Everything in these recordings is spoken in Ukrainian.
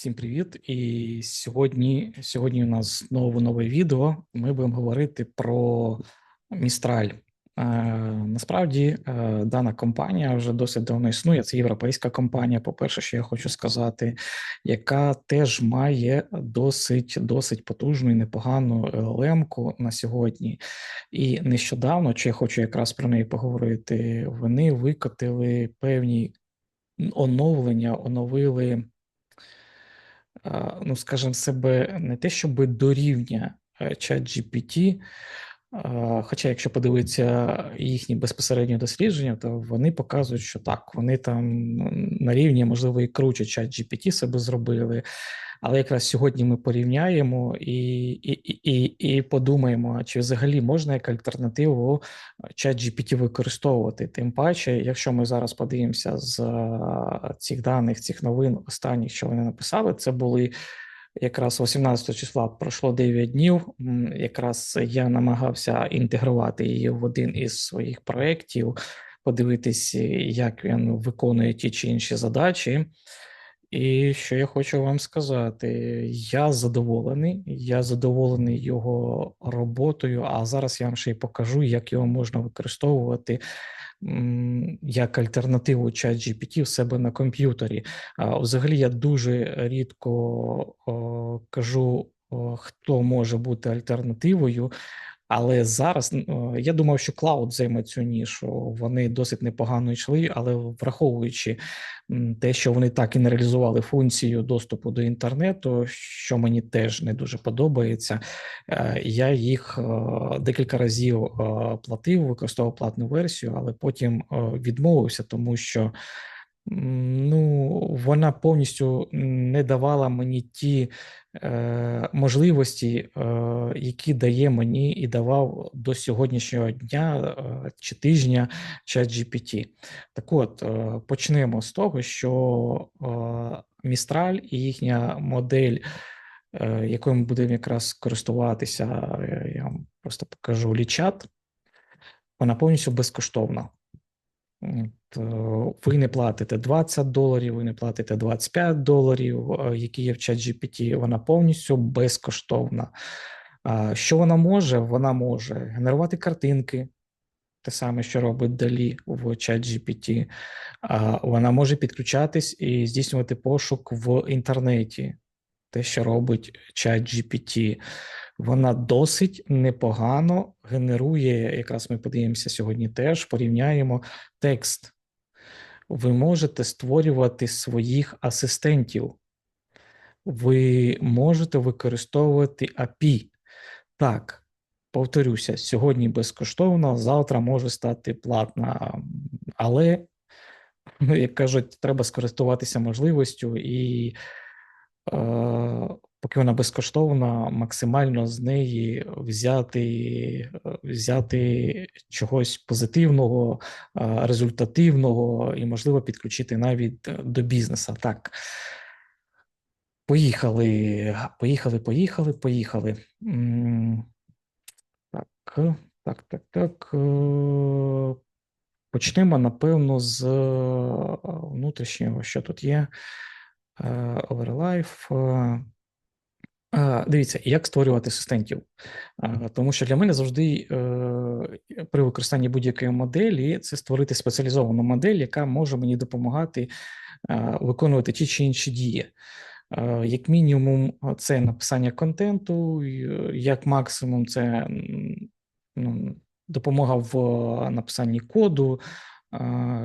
Всім привіт! І сьогодні сьогодні у нас знову нове відео. Ми будемо говорити про Містраль. Е, насправді е, дана компанія вже досить давно існує. Це європейська компанія. По перше, що я хочу сказати, яка теж має досить досить потужну і непогану LLM-ку на сьогодні. І нещодавно, чи я хочу якраз про неї поговорити, вони викотили певні оновлення, оновили ну, скажімо, себе не те, щоб до рівня е, чат GPT, Хоча, якщо подивитися їхні безпосередні дослідження, то вони показують, що так, вони там на рівні, можливо, і круче чат GPT себе зробили. Але якраз сьогодні ми порівняємо і і, і, і подумаємо, чи взагалі можна як альтернативу чат GPT використовувати. Тим паче, якщо ми зараз подивимося з цих даних, цих новин останніх, що вони написали, це були. Якраз 18 числа пройшло 9 днів. Якраз я намагався інтегрувати її в один із своїх проєктів, подивитись, як він виконує ті чи інші задачі. І що я хочу вам сказати, я задоволений, я задоволений його роботою. А зараз я вам ще й покажу, як його можна використовувати як альтернативу ChatGPT GPT в себе на комп'ютері. Взагалі, я дуже рідко кажу, хто може бути альтернативою. Але зараз я думав, що клауд займе цю нішу. Вони досить непогано йшли, але враховуючи те, що вони так і не реалізували функцію доступу до інтернету, що мені теж не дуже подобається. Е, я їх е, декілька разів е, платив, використовував платну версію, але потім відмовився, тому що ну, вона повністю не давала мені ті е, можливості, е, які дає мені і давав до сьогоднішнього дня е, чи тижня ChatGPT. Так от, е, почнемо з того, що е, Містраль і їхня модель. Е, якою ми будемо якраз користуватися, е, я вам просто покажу лічат, вона повністю безкоштовна. Ви не платите 20 доларів, ви не платите 25 доларів, е, які є в чат GPT, вона повністю безкоштовна. Що вона може? Вона може генерувати картинки, те саме, що робить Далі в чат GPT. Вона може підключатись і здійснювати пошук в інтернеті, те, що робить чат GPT вона досить непогано генерує. Якраз ми подивимося сьогодні. Теж порівняємо текст. Ви можете створювати своїх асистентів, ви можете використовувати API. Так, повторюся, сьогодні безкоштовно, завтра може стати платна, але, ну, як кажуть, треба скористуватися можливістю і. Е, поки вона безкоштовна, максимально з неї взяти взяти чогось позитивного, результативного і, можливо, підключити навіть до бізнесу. Так. Поїхали, поїхали, поїхали, поїхали. Так, так, так, так. Е, почнемо, напевно, з внутрішнього, що тут є. Overlife. Е, Дивіться, як створювати асистентів, тому що для мене завжди е, при використанні будь-якої моделі це створити спеціалізовану модель, яка може мені допомагати виконувати ті чи інші дії. Як мінімум, це написання контенту, як максимум, це ну, допомога в написанні коду.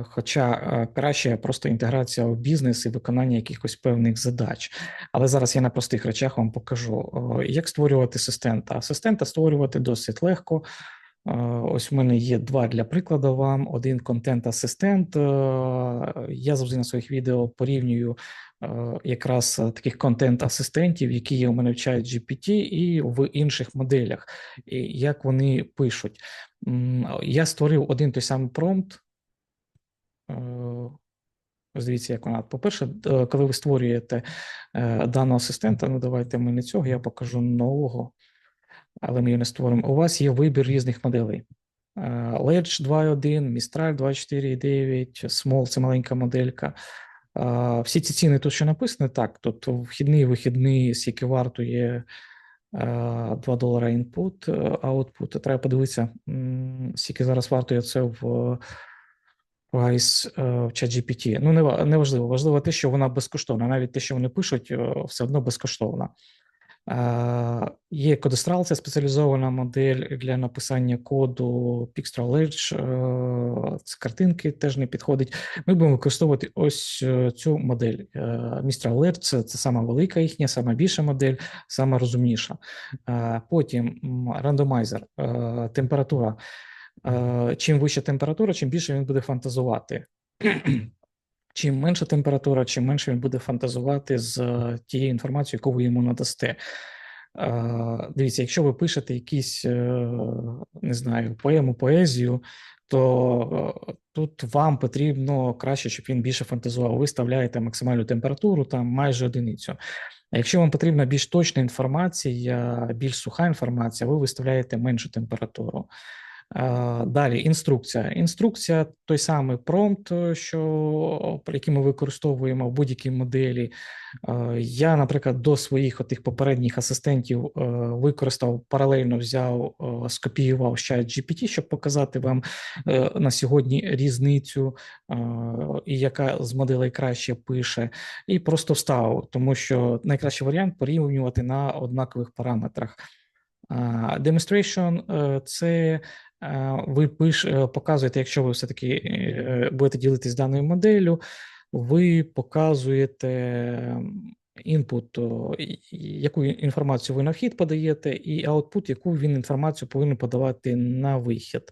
Хоча е, краще просто інтеграція в бізнес і виконання якихось певних задач. Але зараз я на простих речах вам покажу, як створювати асистента. Асистента створювати досить легко. Ось в мене є два для прикладу вам: один контент-асистент. Я завжди на своїх відео порівнюю якраз таких контент-асистентів, які у мене в чат GPT і в інших моделях, і як вони пишуть. Я створив один той самий промпт. Ось дивіться, як вона. По-перше, коли ви створюєте е, даного асистента, ну давайте ми не цього, я покажу нового, але ми його не створимо. У вас є вибір різних моделей. Е, Ledge 2.1, Mistral 2.4.9, Small це маленька моделька. Всі ці ціни тут що написані, так, тут вхідний вихідний, скільки вартує 2 долара інпут, аутпут. Треба подивитися, скільки зараз вартує це в Price в ChatGPT. Ну, не важливо. Важливо те, що вона безкоштовна. Навіть те, що вони пишуть, все одно безкоштовна. Є Codestral, це спеціалізована модель для написання коду Edge, З картинки теж не підходить. Ми будемо використовувати ось е, цю модель. Е, Mistral Edge – це, це сама велика їхня, сама більша модель, сама розумніша. Потім рандомайзер, е, температура. Чим вища температура, чим більше він буде фантазувати. Чим менша температура, чим менше він буде фантазувати з е, тією інформацією, яку ви йому надасте. Дивіться, якщо ви пишете якісь, е, не знаю, поему, поезію, то е, тут вам потрібно краще, щоб він більше фантазував. Ви ставляєте максимальну температуру, там майже одиницю. А якщо вам потрібна більш точна інформація, більш суха інформація, ви виставляєте меншу температуру. Далі інструкція. Інструкція той самий промпт, що який ми використовуємо в будь-якій моделі. Я, наприклад, до своїх отих попередніх асистентів використав паралельно взяв, скопіював ще GPT, щоб показати вам е, на сьогодні різницю, і яка з моделей краще пише, і просто вставив, тому що найкращий варіант порівнювати на однакових параметрах. Demonstration – це ви пиш, е, показуєте, якщо ви все-таки е, будете ділитись даною моделлю, ви показуєте інпут, яку інформацію ви на вхід подаєте, і аутпут, яку він інформацію повинен подавати на вихід.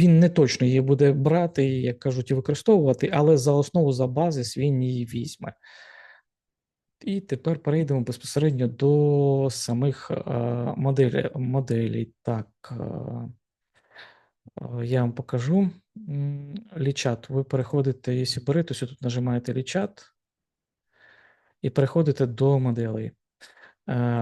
Він не точно її буде брати, як кажуть, і використовувати, але за основу за базис він її візьме. І тепер перейдемо безпосередньо до самих моделей. моделей. Так, я вам покажу лічат. Ви переходите, якщо берете, тут нажимаєте лічат і переходите до моделей.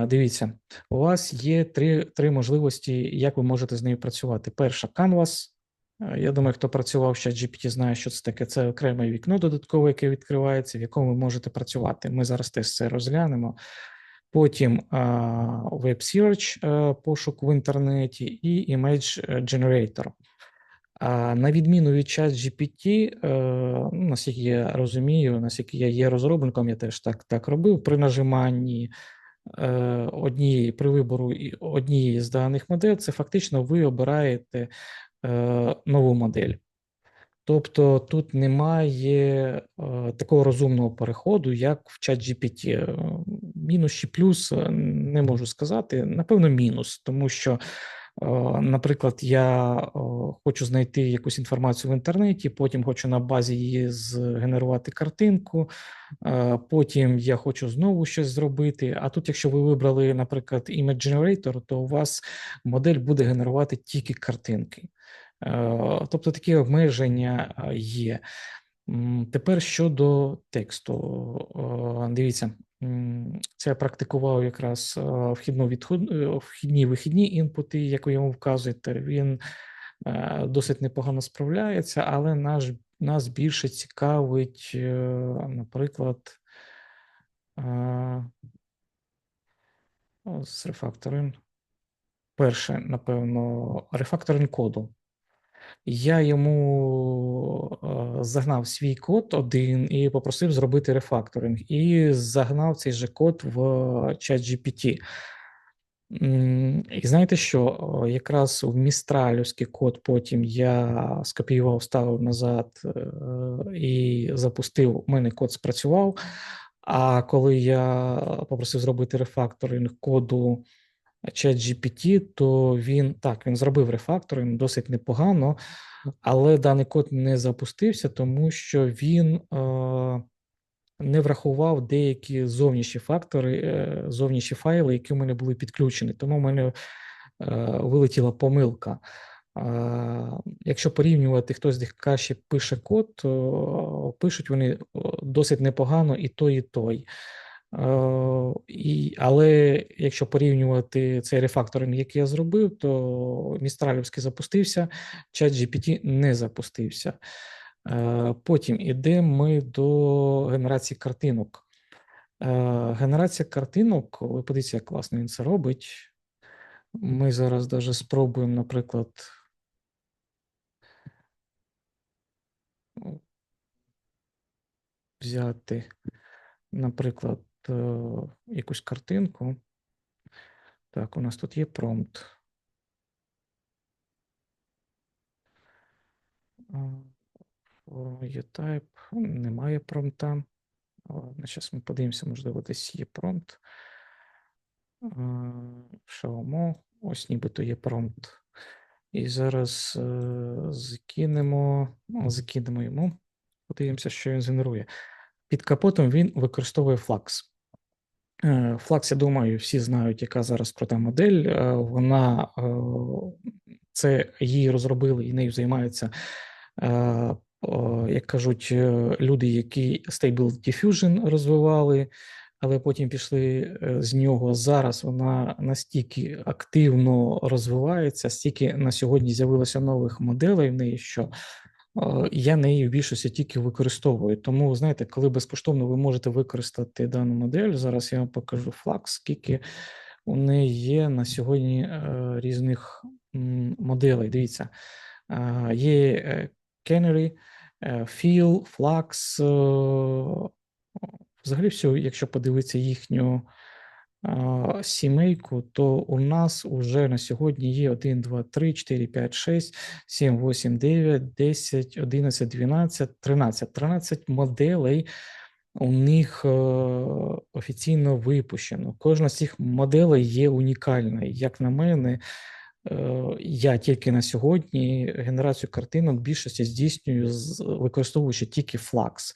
Дивіться, у вас є три три можливості, як ви можете з нею працювати. Перша Canvas. Е, я думаю, хто працював ще GPT, знає, що це таке. Це окреме вікно додаткове, яке відкривається, в якому ви можете працювати. Ми зараз теж це розглянемо. Потім Web Search, е, пошук в інтернеті, і Image Generator. А на відміну від чат GPT, е, ну, наскільки я розумію, наскільки я є розробником, я теж так так робив при нажиманні однієї при вибору однієї з даних моделей, це фактично ви обираєте Е, нову модель. Тобто тут немає е, такого розумного переходу, як в чат GPT. Е, мінус чи плюс не можу сказати. Напевно, мінус, тому що, наприклад, я хочу знайти якусь інформацію в інтернеті, потім хочу на базі її згенерувати картинку, потім я хочу знову щось зробити. А тут, якщо ви вибрали, наприклад, Image Generator, то у вас модель буде генерувати тільки картинки. Е, тобто такі обмеження е, є. Тепер щодо тексту, е, дивіться, це я практикував якраз вхідні вихідні інпути, як ви йому вказуєте. Він досить непогано справляється, але наш, нас більше цікавить, наприклад, з рефакторинг. Перше, напевно, рефакторинг коду. Я йому е, загнав свій код один і попросив зробити рефакторинг, і загнав цей же код в чат GPT. І знаєте що? Якраз в містралівський код потім я скопіював, ставив назад е, і запустив. У мене код спрацював. А коли я попросив зробити рефакторинг коду ChatGPT, то він так він зробив рефакторинг досить непогано, але даний код не запустився, тому що він е, не врахував деякі зовнішні фактори, е, зовнішні файли, які в мене були підключені. Тому в мене е, вилетіла помилка. Е, якщо порівнювати, хтось з них краще пише код, то пишуть вони досить непогано і той, і той. Е, і, Але якщо порівнювати цей рефакторинг, який я зробив, то Містралівський запустився, чат GPT не запустився. Е, Потім ідемо ми до генерації картинок. Е, Генерація картинок, ви подивіться, як класно він це робить. Ми зараз даже спробуємо, наприклад, взяти, наприклад, якусь картинку. Так, у нас тут є промпт. Є type, немає промпта. Зараз ми подивимося, можливо, десь є промпт. Шаомо, ось нібито є промпт. І зараз е, закинемо, ну, закинемо йому, подивимося, що він згенерує. Під капотом він використовує Flux. Е, Flux, я думаю, всі знають, яка зараз крута модель. Е, вона це її розробили і нею займаються, як кажуть, люди, які Stable Diffusion розвивали але потім пішли е, з нього. Зараз вона настільки активно розвивається, стільки на сьогодні з'явилося нових моделей в неї, що е, я неї в більшості тільки використовую. Тому, знаєте, коли безкоштовно ви можете використати дану модель, зараз я вам покажу флаг, скільки у неї є на сьогодні е, різних моделей. Дивіться, є Canary, Feel, Flux, Взагалі, все, якщо подивитися їхню сімейку, то у нас вже на сьогодні є 1, 2, 3, 4, 5, 6, 7, 8, 9, 10, 11, 12, 13. 13 моделей у них е, офіційно випущено. Кожна з цих моделей є унікальна. Як на мене, е, я тільки на сьогодні генерацію картинок більшості здійснюю, використовуючи тільки Flux.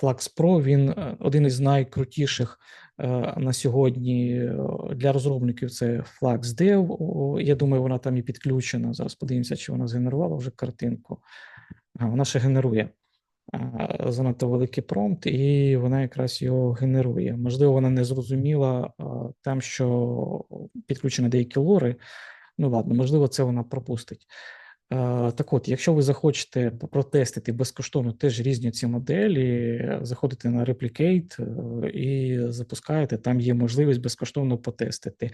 Flux Pro, він е, один із найкрутіших е, на сьогодні е, для розробників. Це Flux Dev. Я думаю, вона там і підключена. Зараз подивимося, чи вона згенерувала вже картинку. Вона ще генерує занадто великий промпт, і вона якраз його генерує. Можливо, вона не зрозуміла там, що підключені деякі лори. Ну ладно, можливо, це вона пропустить. Так от, якщо ви захочете протестити безкоштовно теж різні ці моделі, заходите на Replicate е, і запускаєте, там є можливість безкоштовно потестити.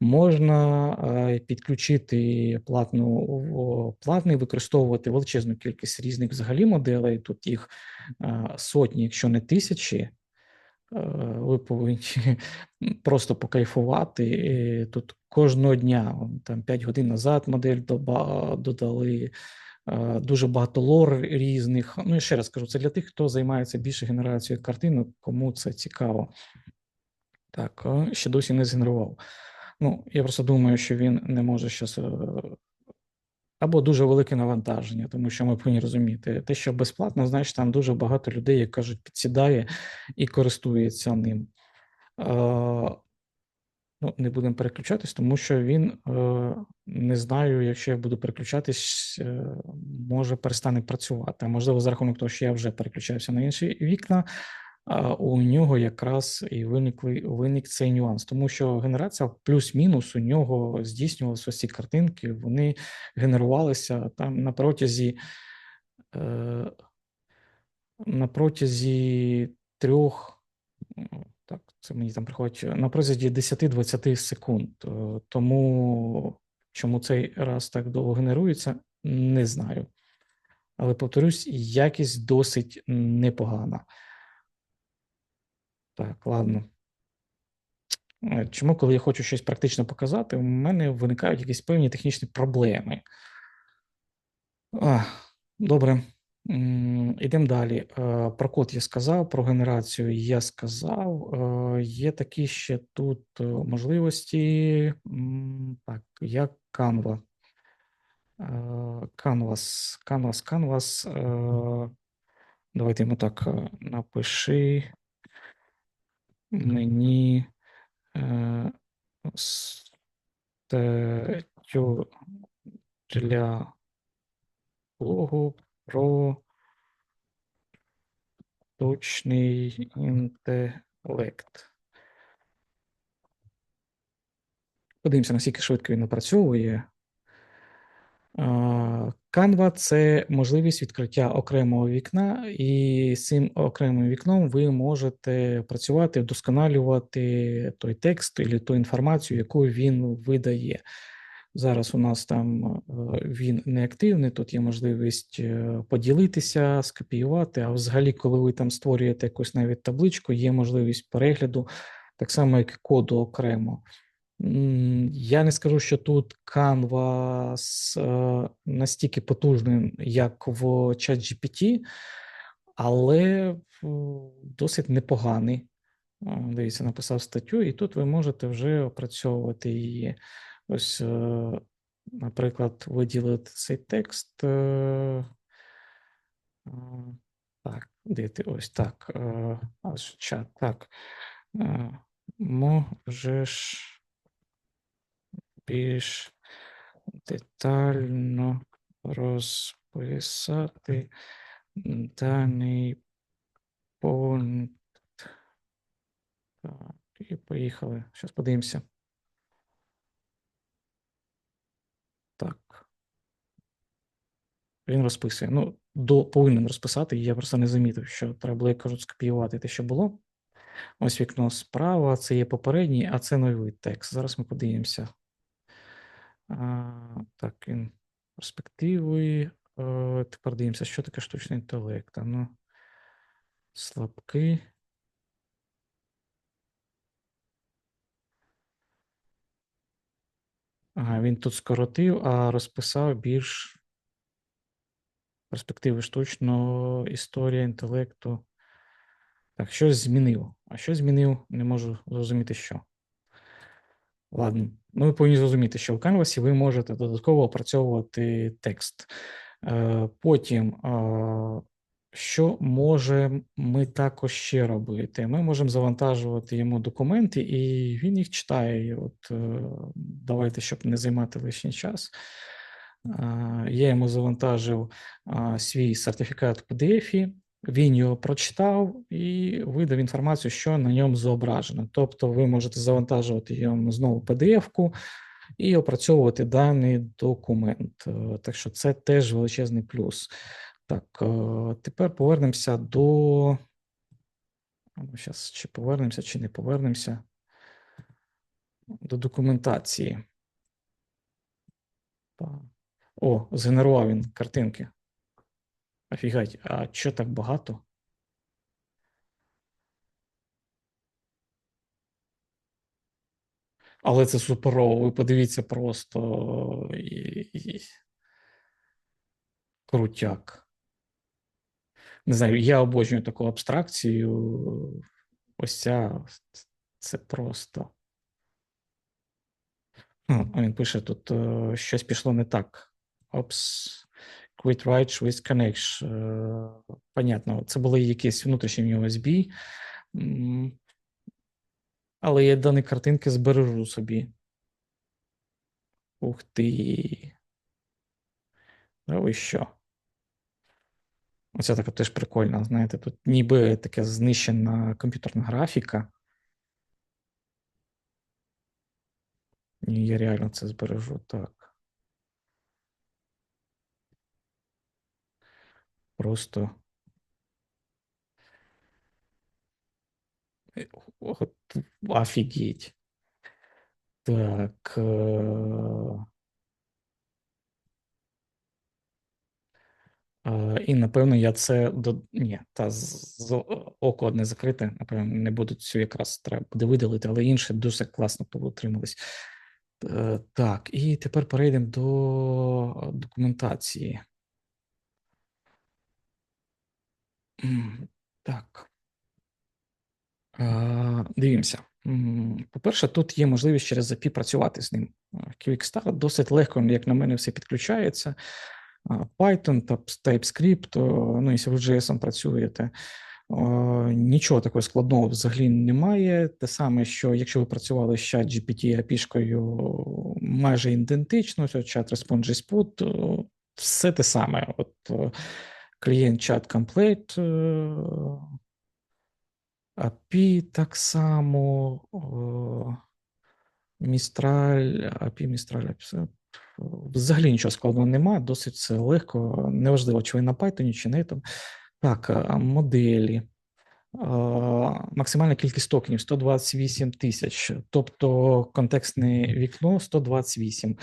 Можна е, підключити платну платний, використовувати величезну кількість різних взагалі моделей. Тут їх сотні, якщо не тисячі. Е, ви повинні просто покайфувати. Тут кожного дня, там 5 годин назад модель додали. Е, дуже багато лор різних. Ну і ще раз кажу, це для тих, хто займається більше генерацією картинок, кому це цікаво. Так, ще досі не згенерував. Ну, я просто думаю, що він не може зараз або дуже велике навантаження, тому що ми повинні розуміти, те, що безплатно, значить там дуже багато людей, як кажуть, підсідає і користується ним. Ну, Не будемо переключатись, тому що він е, не знаю, якщо я буду переключатись, е, може перестане працювати. Можливо, за рахунок того, що я вже переключався на інші вікна, у нього якраз і виникли виник цей нюанс, тому що генерація плюс-мінус у нього здійснювалися ці картинки, вони генерувалися там на протязі е, на протязі трьох, так, це мені там приходить на протязі 10-20 секунд. Е, тому чому цей раз так довго генерується, не знаю. Але повторюсь, якість досить непогана. Так, ладно. Е, чому, коли я хочу щось практично показати, у мене виникають якісь певні технічні проблеми. А, Добре. Йдемо далі. Е, про код я сказав, про генерацію я сказав. Е, є такі ще тут можливості, так, як Canva. Canvas, Canvas, Canvas. Давайте йому так напиши мені е, статтю для блогу про точний інтелект. Подивимося, наскільки швидко він напрацьовує. Canva – це можливість відкриття окремого вікна, і з цим окремим вікном ви можете працювати, вдосконалювати той текст або ту інформацію, яку він видає. Зараз у нас там е, він не активний, тут є можливість е, поділитися, скопіювати. А взагалі, коли ви там створюєте якусь навіть табличку, є можливість перегляду, так само, як і коду окремо. Я не скажу, що тут Canva е, настільки потужний, як в ChatGPT, але досить непоганий. Дивіться, написав статтю, і тут ви можете вже опрацьовувати її. Ось, е, наприклад, виділити цей текст. Е, так, де ось так. Аж чат, так. Можеш більш детально розписати даний пункт. Так, і поїхали. Зараз подивимося. Так. Він розписує. Ну, до повинен розписати, я просто не замітив, що треба було, як кажуть, скопіювати те, що було. Ось вікно справа, це є попередній, а це новий текст. Зараз ми подивимося. Так, він перспективи. Тепер дивимося, що таке штучний інтелект. Ну, слабкий. Ага, він тут скоротив, а розписав більш перспективи штучного історія інтелекту. Так, щось змінив. А що змінив, не можу зрозуміти, що. Ладно, ну ви повинні зрозуміти, що в Canvas ви можете додатково опрацьовувати текст. Е, потім, що можемо ми також ще робити? Ми можемо завантажувати йому документи, і він їх читає. От е, давайте, щоб не займати лишній час. Я йому завантажив свій сертифікат в PDF. Він його прочитав і видав інформацію, що на ньому зображено. Тобто, ви можете завантажувати йому знову PDF-ку і опрацьовувати даний документ. Е, так що це теж величезний плюс. Так, е, тепер повернемося до. Зараз чи повернемося, чи не повернемося до документації. О, згенерував він картинки. Офігать, а що так багато? Але це суперово, ви подивіться просто крутяк. Не знаю, я обожнюю таку абстракцію. Ось ця це просто. А він пише тут: е, щось пішло не так. Опс. Quit Right with Connection. Е, понятно, це були якісь внутрішні USB. Але я дані картинки збережу собі. Ух ти. А ви що? Оце така теж прикольно, знаєте, тут ніби таке знищена комп'ютерна графіка. Ні, я реально це збережу так. Просто. Офігеть. Так. Е, і, напевно, я це до. Ні, та з око одне закрите, напевно, не буду цю якраз треба буде видалити, але інше дуже класно отримались. Е, так, і тепер перейдемо до документації. Так. Дивімося. По-перше, тут є можливість через API працювати з ним. QXStart досить легко, як на мене, все підключається. Python, TypeScript, ну, якщо ви JS працюєте, нічого такого складного взагалі немає. Те саме, що якщо ви працювали з чат GPT API-шкою майже ідентично, чат Response JSPOT, все те саме. От клієнт чат комплект, API так само, Містраль, API Містраль, взагалі нічого складного немає, досить все легко. Неважливо, чи ви на Python, чи не там. Так, моделі. Максимальна кількість токенів 128 тисяч, тобто контекстне вікно 128.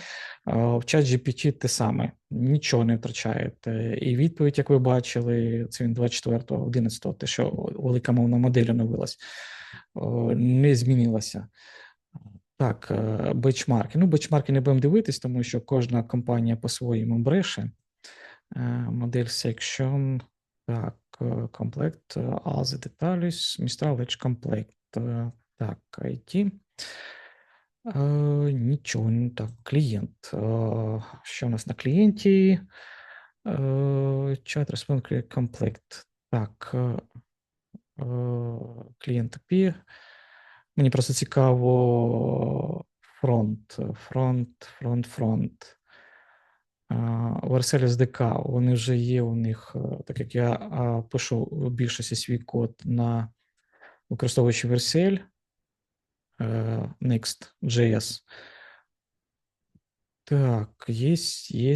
В чат GPT те саме, нічого не втрачаєте. І відповідь, як ви бачили, це він 24 11 те, що велика мовна модель оновилась, не змінилася. Так, бечмарки. Ну, бечмарки не будемо дивитись, тому що кожна компанія по-своєму бреше. Модель Section. Так, комплект, Ази деталіс, Mistral Edge комплект. Так, IT. Нічого, не так, клієнт. Що у нас на клієнті? Чат Response комплект. Так, клієнт API. Мені просто цікаво фронт, фронт, фронт, фронт. Vercel SDK, вони вже є у них, е, так як я пишу в більшості свій код на використовуючи Vercel е, Next.js. Так, є, є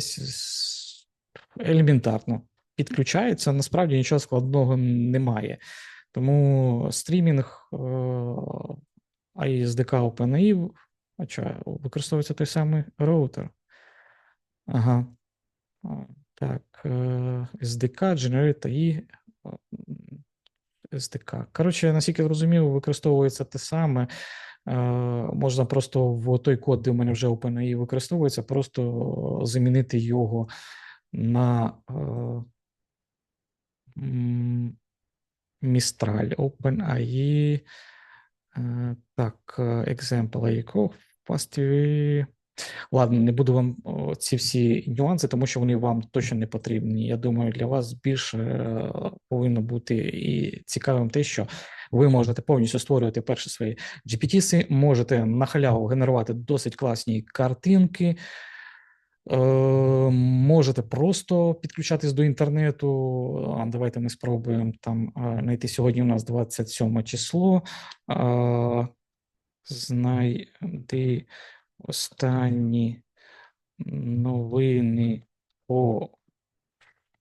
елементарно. Підключається, насправді нічого складного немає. Тому стрімінг ISDK OpenAI, хоча використовується той самий роутер. Ага. Так, SDK, Generate і SDK. Коротше, наскільки зрозумів, використовується те саме. Можна просто в той код, де у мене вже OpenAI використовується, просто замінити його на Mistral OpenAI. Так, example в пасті Ладно, не буду вам ці всі нюанси, тому що вони вам точно не потрібні. Я думаю, для вас більше е, повинно бути і цікавим те, що ви можете повністю створювати перші свої GPT-си, можете на халяву генерувати досить класні картинки. Е, можете просто підключатись до інтернету. Давайте ми спробуємо там знайти сьогодні. У нас 27 число. Знайди Останні новини по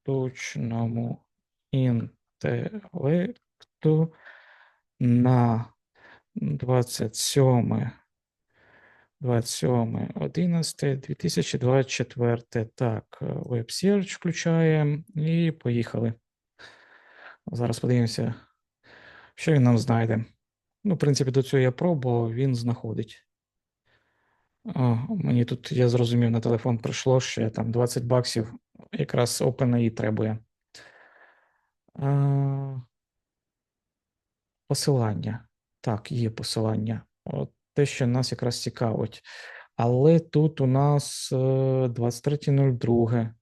точному інтелекту на 27 27 11 2024. Так, веб-серч включаємо і поїхали. Зараз подивимося, що він нам знайде. Ну, в принципі, до цього я пробував, він знаходить. О, Мені тут, я зрозумів, на телефон прийшло ще там 20 баксів, якраз OpenAI требує. А, Посилання. Так, є посилання. От Те, що нас якраз цікавить. Але тут у нас 23.02. Е,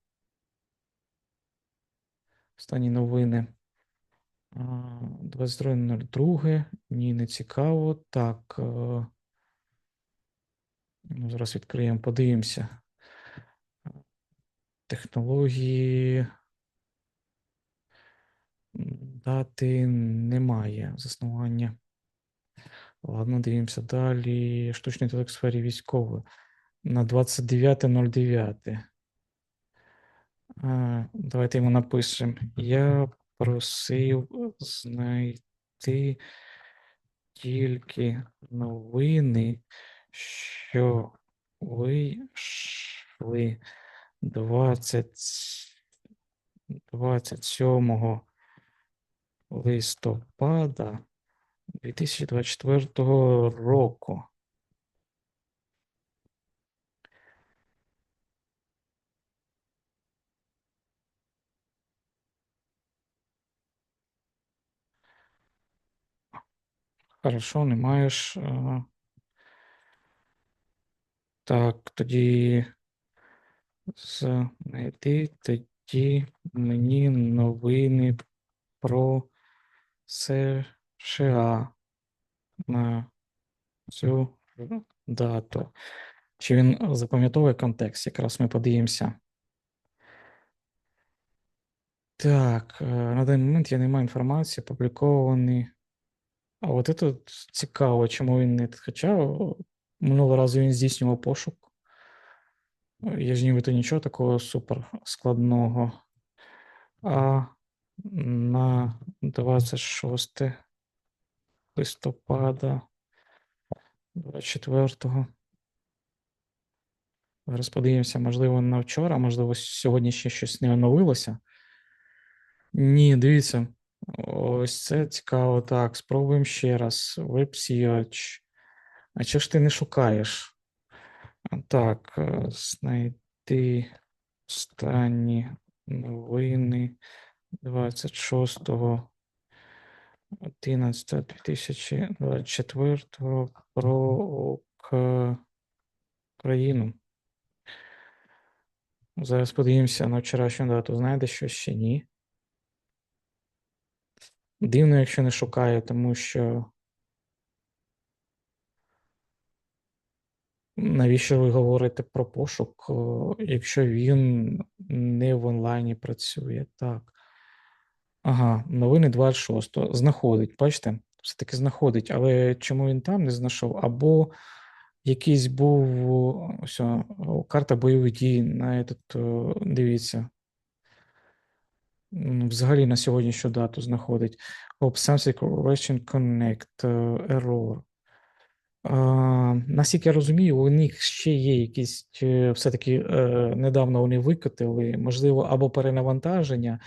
Останні новини. 22.02. Ні, не цікаво. Так. Е, Ну, зараз відкриємо, подивимося. Технології. Дати немає заснування. Ладно, дивимося далі. Штучний інтелект в сфері військової. На 29.09. Давайте йому напишемо. Я просив знайти тільки новини що вийшли 20, 27 листопада 2024 року. Хорошо, не маєш. Так, тоді знайти тоді мені новини про США на цю дату. Чи він запам'ятовує контекст? Якраз ми подивимося. Так, е, на даний момент я не маю інформації, опубліковані. А от це цікаво, чому він не. Хоча Минулого разу він здійснював пошук. Я ж нібито нічого такого супер складного. А на 26 листопада 24-го. Зараз подивимося, можливо, на вчора, можливо, сьогодні ще щось не оновилося. Ні, дивіться. Ось це цікаво. Так, спробуємо ще раз. WebSearch. А чого ж ти не шукаєш? Так, е, знайти останні новини 26 11 2024 про Україну. Зараз подивимося на вчорашню дату. Знаєте, що ще ні? Дивно, якщо не шукає, тому що. Навіщо ви говорите про пошук, якщо він не в онлайні працює? Так. Ага, новини 26. Знаходить, бачите? Все-таки знаходить, але чому він там не знайшов? Або якийсь був ось, карта бойових дій на этот, дивіться. Взагалі на сьогоднішню дату знаходить. Something Russian Connect Error. Наскільки я розумію, у них ще є якісь все-таки е, недавно вони викотили, можливо, або перенавантаження,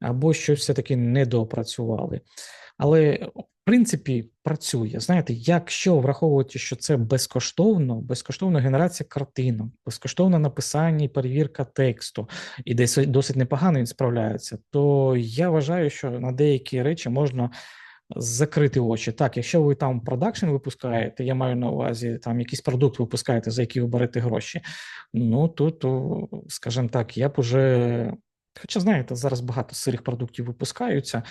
або щось все-таки недоопрацювали. Але в принципі працює. Знаєте, якщо враховувати, що це безкоштовно, безкоштовна генерація картинок, безкоштовне написання і перевірка тексту, і десь досить непогано він справляється, то я вважаю, що на деякі речі можна закрити очі. Так, якщо ви там продакшн випускаєте, я маю на увазі там якийсь продукт випускаєте, за який ви берете гроші. Ну тут, скажімо так, я б уже. Хоча, знаєте, зараз багато сирих продуктів випускаються,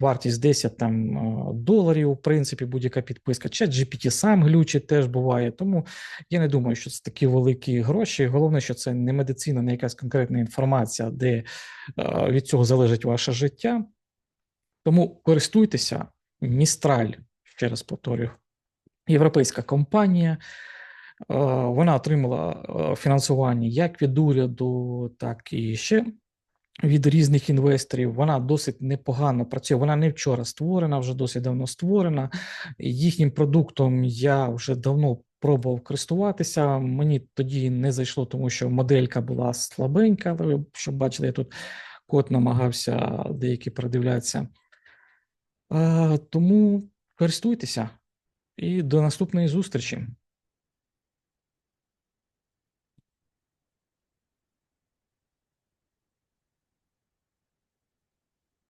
вартість 10 там доларів, в принципі, будь-яка підписка. Чат GPT сам глючить теж буває. Тому я не думаю, що це такі великі гроші. Головне, що це не медицина, не якась конкретна інформація, де від цього залежить ваше життя. Тому користуйтеся, Містраль, ще раз повторюю, європейська компанія. Е, вона отримала е, фінансування як від уряду, так і ще від різних інвесторів. Вона досить непогано працює. Вона не вчора створена, вже досить давно створена. Їхнім продуктом я вже давно пробував користуватися. Мені тоді не зайшло, тому що моделька була слабенька. Але щоб бачили, я тут код намагався деякі продивлятися. Тому користуйтеся і до наступної зустрічі.